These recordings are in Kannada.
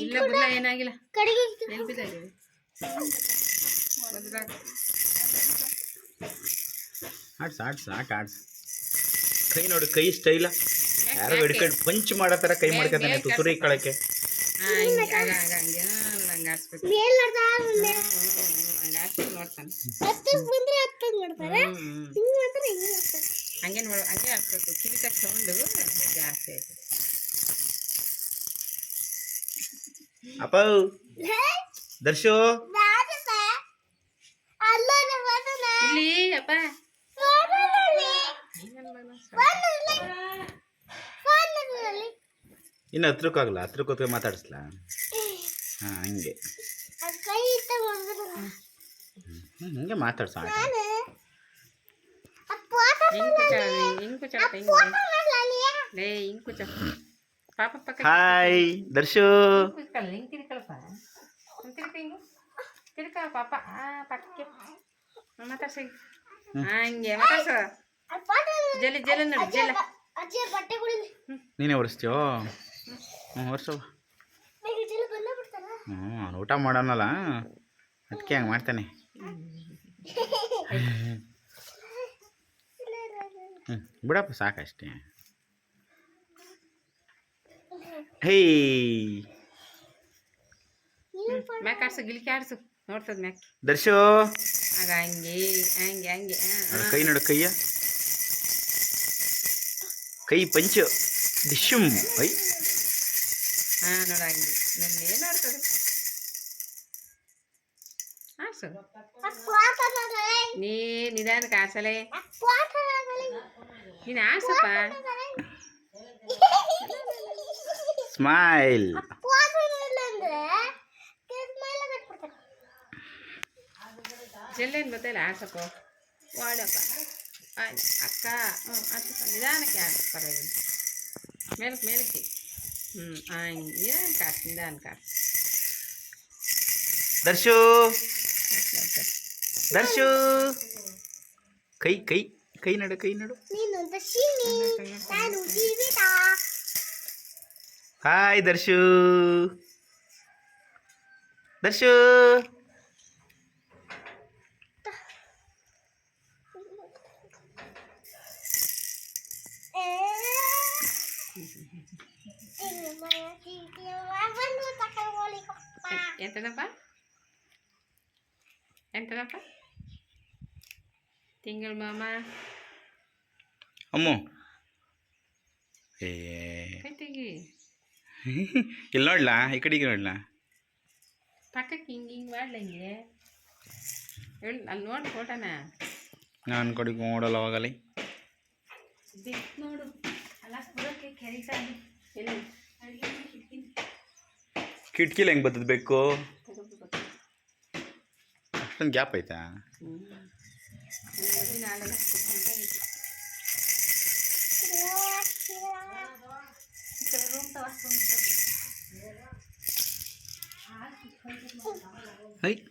ಇಲ್ಲ ಬಿಡ್ಲ ಏನಾಗಿಲ್ಲ. ಆಡ್ಸ್ ಆಡ್ಸ್ ಆಟ ಆಡ್ಸ್. ಕೈ ನೋಡು ಕೈ ಸ್ಟೈಲ ಯಾರೋ ಹಿಡ್ಕೊಂಡು ಪಂಚ್ ಮಾಡೋ ಥರ ಕೈ ಮಾಡ್ಕೊತಾನೆ ತುಸುರಿ ಕಳಕ್ಕೆ. ಹಂಗೇನ್ ಹಿಂಗೆ ಹಂಗೆ. ಹಾಕ್ಬೇಕು ಹಂಗೆ ಹಂಗೆ ಜಾಸ್ತಿ ಆಯ್ತು ಹಂಗೆ ಆಡ್ಸ್ಬೇಕು ನೋಡ್ತಾನೆ ಹತ್ತಕ್ ಬಂದ್ರೆ ಹತ್ತಕ್ ಮಾಡ್ತಾರೆ ಹ್ಮ್. ಹಿಂಗ್ ಮಾಡ್ತಾರೆ ಹಿಂಗ್ ಮಾಡ್ತಾರೆ ಹಂಗೆ ನೋಡು ಹಂಗೆ ಆಡ್ಸ್ಬೇಕು ಕಿವಿತಾಗ ಸೌಂಡು ಜಾಸ್ತಿ ಆಯ್ತು ಅಪ್ಪ. ದರ್ಶು. ಇಲ್ಲಿ ಅಪ್ಪ. ಇನ್ನು ಹತ್ರಕ್ಕಾಗಲ್ಲ ಹತ್ರಕ್ಕೆ ಕೂತ್ಕೊಂಡು ಮಾತಾಡಿಸ್ಲ? ಹಾಂ ಹಂಗೆ. ಹಂಗೆ ಮಾತಾಡ್ಸ ಹಿಂಗ್ ಹಿಂಗ್? ಹಿಂಗೆ ಪಾಪ ಪಕ್ಕ ಹಾಯ್ ದರ್ಶು. ಕೂತ್ಕೊಳ್ಳ ಹಿಂಗ್ ತಿರ್ಕಳಪ್ಪ ಹಿಂಗ್ ತಿರ್ಕ ಹಿಂಗು? ತಿರ್ಕ ಪಾಪ ಆ ಪಕ್ಕೆ ಮಾತಾಡ್ಸ ಹಂಗೆ. ಮಾತಾಡ್ಸು. ಜಲ್ಲಿ ಜಲ್ಲಿ ನೋಡಿ ಜಲ್ಲ. ನೀನೆ ಬಟ್ಟೆ ಕುಡಿಲಿ. ನೀನೇ ಒರೆಸ್ತೀಯೋ? ಹ್ಞೂ ಒರೆಸು. ಹ್ಞೂ ಅವ್ನು ಊಟ ಮಾಡೋನಲ್ಲ ಅದಕ್ಕೆ ಹಂಗೆ ಮಾಡ್ತಾನೆ. ಹ್ಞೂ ಬಿಡಪ್ಪ ಸಾಕಷ್ಟೇ. ಹೇ ಮ್ಯಾಕ್ ಆಡ್ಸು ಗಿಲ್ಕಿ ಆಡ್ಸು ನೋಡ್ತದ ಮ್ಯಾಕ್ ದರ್ಶು. ಆಗ ಹಂಗೆ ಹಂಗೆ ಹಂಗೆ. ಆ, ಆ. ನೋಡು ಕೈ ನೋಡು ಕೈಯ. ಕೈ ಪಂಚು. ಡಿಶುಮ್. ಐ. ಹಾ ನೋಡ ಹಂಗೆ. ನನ್ನೇ ನೋಡ್ತದೆ ಆಡ್ಸು ಆ ಫೋಟೋನಲ್ಲಿ. ನೀ ನಿಧಾನಕ್ಕೆ ಆಡ್ಸಲೆ ಆ ಫೋಟೋನಲ್ಲಿ. ನೀನು ಆಡ್ಸಪ್ಪ ಸ್ಮೈಲ್. ಜಲ್ಲೇನು ಗೊತ್ತಿಲ್ಲ ಆಡ್ಸಪ್ಪ ವಾಡಪ್ಪ. ಆಯ್ತು ಅಕ್ಕ ಹ್ಞೂ ಆಡ್ಸಪ್ಪ ನಿಧಾನಕ್ಕೆ ಆಡು ಪರವಾಗಿಲ್ಲ. ಮೇಲಕ್ಕೆ ಮೇಲಕ್ಕೆ. ಹ್ಞೂ ಹಂಗೆ ನಿಧಾನಕ್ಕೆ ಆಡ್ಸು ನಿಧಾನಕ್ಕೆ ಆಡ್ಸು ದರ್ಶು. ದರ್ಶು. ಕೈ ಕೈ ಕೈ ನಡು ಕೈ ನಡು. ಹಾಯ್ ದರ್ಶು ದರ್ಶು ಏ. ಬಂದು ತಕೊಂಡ್ಕೊಳ್ಳಿಕೊಪ್ಪ. ಎಂತದಪ್ಪ ಎಂತದಪ್ಪ ತಿಂಗಳ ಮಾಮ ಅಮ್ಮು ಏ ಕೈ ತೆಗಿ ಇಲ್ಲಿ ನೋಡ್ಲಾ? ಈ ಕಡೆಗೆ ನೋಡ್ಲಾ? ಪಕ್ಕಕ್ಕೆ ಹಿಂಗೆ ಹಿಂಗೆ ಮಾಡ್ಲ ಹಿಂಗೆ? ಹೇಳಿ ಅಲ್ಲಿ ನೋಡಿ ಫೋಟೋನ. ನಾನು ಕಡೆಗೆ ನೋಡಲ್ಲ ಅವಾಗಲ್ಲ ನೋಡು. ಅಲ್ಲ ಬರೋಕ್ಕೆ ಕೆರಿತಾ ಎಲ್ಲಿ? ಕಿಟಕಿಲಿ ಹೆಂಗೆ ಬರ್ತದೆ ಬೇಕು ಅಷ್ಟೊಂದು ಗ್ಯಾಪ್ ಐತಾ? ಹ್ಞೂ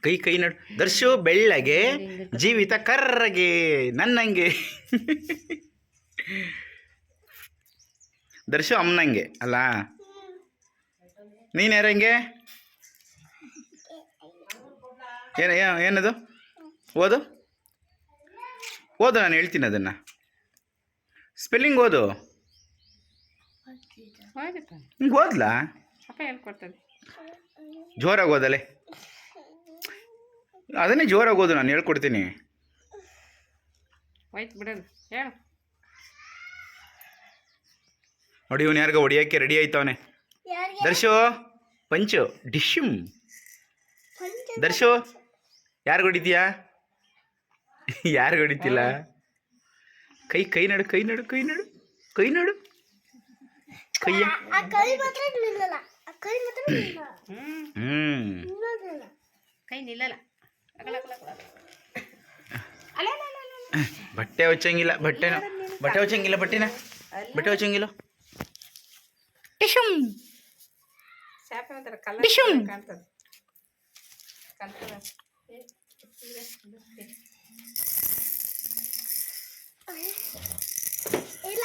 ಕೈ ಕೈ ನಡು. ದರ್ಶು ಬೆಳ್ಳಗೆ, ಜೀವಿತ ಕರ್ರಗೆ, ನನ್ನಂಗೆ. ದರ್ಶು ಅಮ್ಮನಂಗೆ, ಅಲ್ಲ? ನೀನು ಯಾರಂಗೆ ಏನು ಏನದು? ಓದು? ಓದು, ನಾನು ಹೇಳ್ತೀನಿ ಅದನ್ನು. ಸ್ಪೆಲ್ಲಿಂಗ್ ಓದು. ಹಿಂಗೆ ಅಪ್ಪ ಹೇಳ್ಕೊಡ್ತದೆ ಜೋರಾಗಿ ಓದಲೆ ಅದನ್ನೇ ಜೋರಾಗಿ ಓದು ನಾನು ಹೇಳ್ಕೊಡ್ತೀನಿ. ಹೋಯ್ತು ಬಿಡೋದು ಹೇಳು. ನೋಡಿ ಇವನು ಯಾರಿಗ ಹೊಡಿಯೋಕ್ಕೆ ರೆಡಿ ಆಯ್ತವನೆ. ಯಾರಿಗೆ? ದರ್ಶು ಪಂಚು ಡಿಶ್ಯುಮ್ ಪಂಚ ದರ್ಶು. ಯಾರು ಹೊಡಿತೀಯಾ? ಯಾರು ಹೊಡಿತಿಲ್ಲ? ಕೈ ಕೈ ನಡು ಕೈ ನಡು ಕೈ ನಡು ಕೈ ನಡು. ಕೈ ಕೈ ಮಾತ್ರ ನಿಲ್ಲಲ್ಲ. ಬಟ್ಟೆ ಹೊಚ್ಚಂಗಿಲ್ಲ ಬಟ್ಟೆನ ಬಟ್ಟೆ ಹೊಚ್ಚಂಗಿಲ್ಲ ಬಟ್ಟೆನ? ಬಟ್ಟೆ ಹೊಚ್ಚಂಗಿಲ್ಲ ಟಿಶುಮ್ ಶಾಪೆ ಕಲರ್ ಕಾಣ್ತದೆ. ಕಾಣ್ತದ. ಏ, ಇದೆ, ಇದೆ. ಇಲ್ಲ.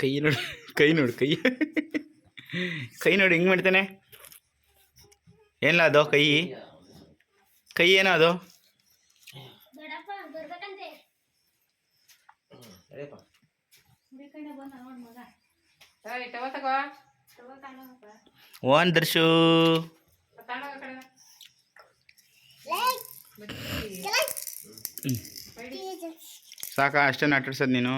ಕೈ ನೋಡು ಕೈ ನೋಡು ಕೈ. ಕೈ ನೋಡು ಹಿಂಗೆ ಮಾಡ್ತಾನೆ? ಏನಿಲ್ಲ ಅದು ಕೈ? ಕೈ ಏನ ಅದು? ಓನ್ ದರ್ಶು? ಸಾಕಾ ಅಷ್ಟೇ ಆಟಾಡ್ಸೋದು ನೀನು.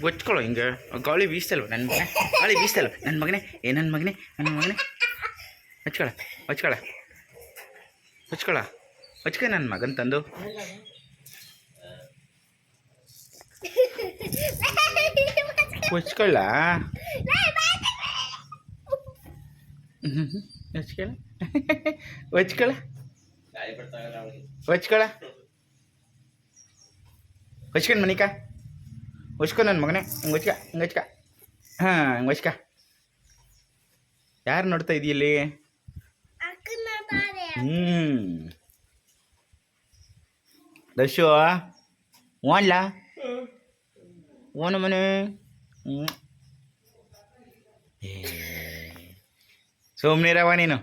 ಗೊಚ್ಕೊಳ್ಳೋ ಹಿಂಗೆ. ಗಾಳಿ ಬೀಸ್ತಲ್ವ ನನ್ನ ಮಗನೇ? ಗಾಳಿ ಬೀಸ್ತಲ್ವ? ನನ್ನ ಮಗನೇ? ಏ ನನ್ನ ಮಗನೇ? ನನ್ನ ಮಗನೇ? ಹಚ್ಕೊಳ ಹಚ್ಕೊಳ. ಹಚ್ಕೊಳ. ಹಚ್ಕ ನನ್ನ ಮಗನ ತಂದು. ಹೊಚ್ಕೊಳ್ಳ ಹಚ್ಕೊಳ? ಹೊಚ್ಕೊಳ? ಹೊಚ್ಕೊಳ? ಹಚ್ಕೊಂಡು ಮನಿಕ? ಹೊಚ್ಕೊ ನನ್ನ ಮಗನೇ ಹಿಂಗೆ ಹೊಚ್ಕ ಹಿಂಗೆ ಹಚ್ಕ ಹಾಂ ಹಿಂಗೆ ಹೊಚ್ಕ ಯಾರು ನೋಡ್ತಾ ಇದೆಯಲ್ಲಿ. ಹ್ಞೂ ದಶು ಓನ್ಲ ಓನ ಮನೆ. ಸುಮ್ಮನಿರವ ನೀನು.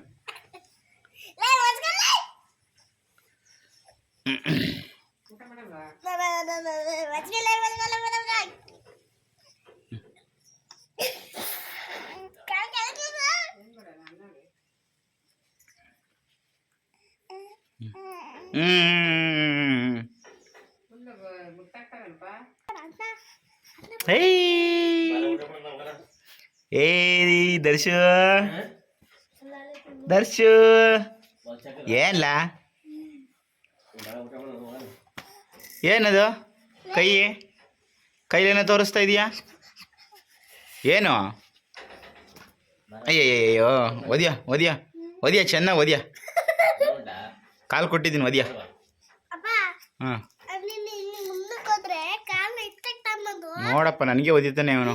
ಏಯ್ ದರ್ಶು. ದರ್ಶು. ಏನ್ಲ? ಏನದು? ಕೈ? ಕೈಲೇನ ತೋರಿಸ್ತಾ ಇದೀಯಾ? ಏನು? ಅಯ್ಯಯ್ಯಯ್ಯೋ ಓದಿಯಾ ಓದಿಯಾ ಓದಿಯಾ ಚೆನ್ನಾಗಿ ಒದಿಯ. ಕಾಲು ಕೊಟ್ಟಿದ್ದೀನಿ ಮದ್ಯಾ. ಹಾಂ ನೋಡಪ್ಪ ನನಗೆ ಒದಿತಾನೆ ಅವನು.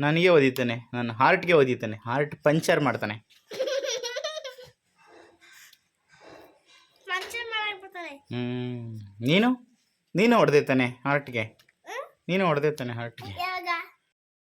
ನನಗೆ ಒದಿತಾನೆ ನನ್ನ ಹಾರ್ಟ್ಗೆ ಒದಿತಾನೆ ಹಾರ್ಟ್ ಪಂಚರ್ ಮಾಡ್ತಾನೆ. ಹ್ಮ್. ಹ್ಞೂ ನೀನು? ನೀನು ಹೊಡೆದಿರ್ತಾನೆ ಹಾರ್ಟ್ಗೆ ನೀನು ಹೊಡೆದಿರ್ತಾನೆ ಹಾರ್ಟ್ಗೆ